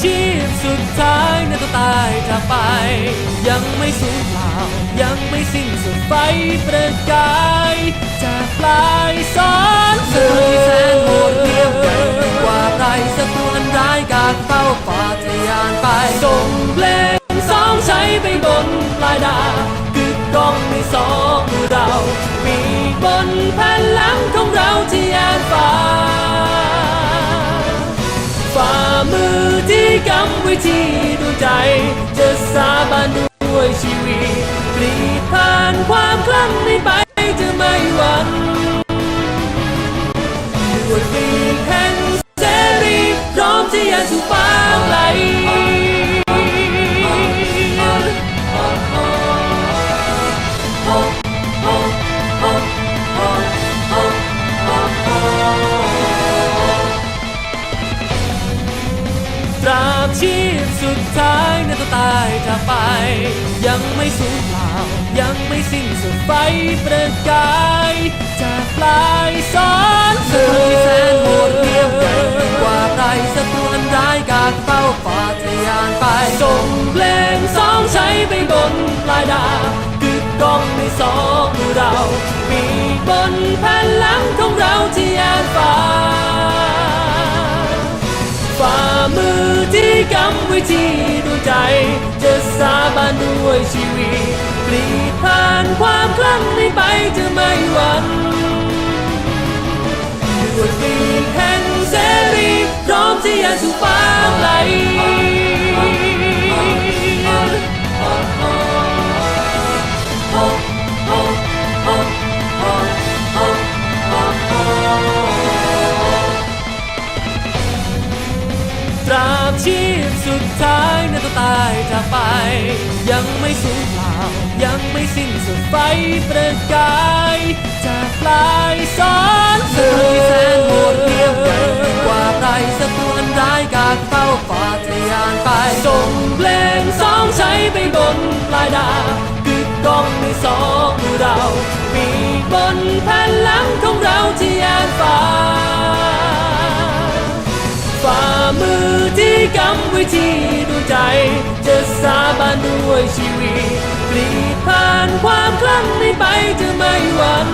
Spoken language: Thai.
ชีพสุดท้ายน่าจะตายจากไป ยังไม่สูญเปล่า ยังไม่สิ้นสุดไฟประกายจากปลายสอนสื่อแสนโหดเยี่ยมไหญ่กว่าไรสักวันร้ายกาจเฝ้าป่าทะยานไปส่งเพลงสองใช้ไปบนปลายดาวกึกก้องในสองเราปีบนแผ่ ที่กำไว้ที่ดวงใจ จะสาบานด้วยชีวิตปลีดผ่านความคลั่งไม่ไปจะไม่หวั่นด้วยปีกแห่งเสรีพร้อมที่จะสู่ฟ้ไป สุดท้ายนั้นต้องตายจากไป ยังไม่สูญเปล่า ยังไม่สิ้นสุดไฟประกายจากปลายสอนเธอที่แสนโหดเหี้ยมกว่าใครสักตัวอันร้ายกาจเฝ้าป่าทะยานไปส่งเพลงสองใช้ไปบนปลายดาวกึกก้องในสองมือเราปีบนแผ่นหลังของเราที่ยานฟ้า มือที่กำไว้ที่ดวงใจ จะสาบานด้วยชีวิตปลีดผ่านความคลั่งนี้ไปจะไม่หวั่นด้วยปีกแห่งเสรีพร้อมที่จะสู่ฟ้าไกล สุดท้ายนั้นต้องตายจากไป ยังไม่สูญเปล่า ยังไม่สิ้นสุดไฟประกายจากปลายสอนเธอที่แสนโหดเหี้ยมใหญ่กว่าใครสักตัวอันร้ายกาจเฝ้าป่าทะยานไปส่งเพลงสองใช้ไปบนปลายดาวกึกก้องในสองเราปีบนแผ่นหลังของเรา ที่กำไว้ที่ดูใจ จะสาบานด้วยชีวิตปลีดผ่านความคลั่งนี้ไปจะไม่หวั่น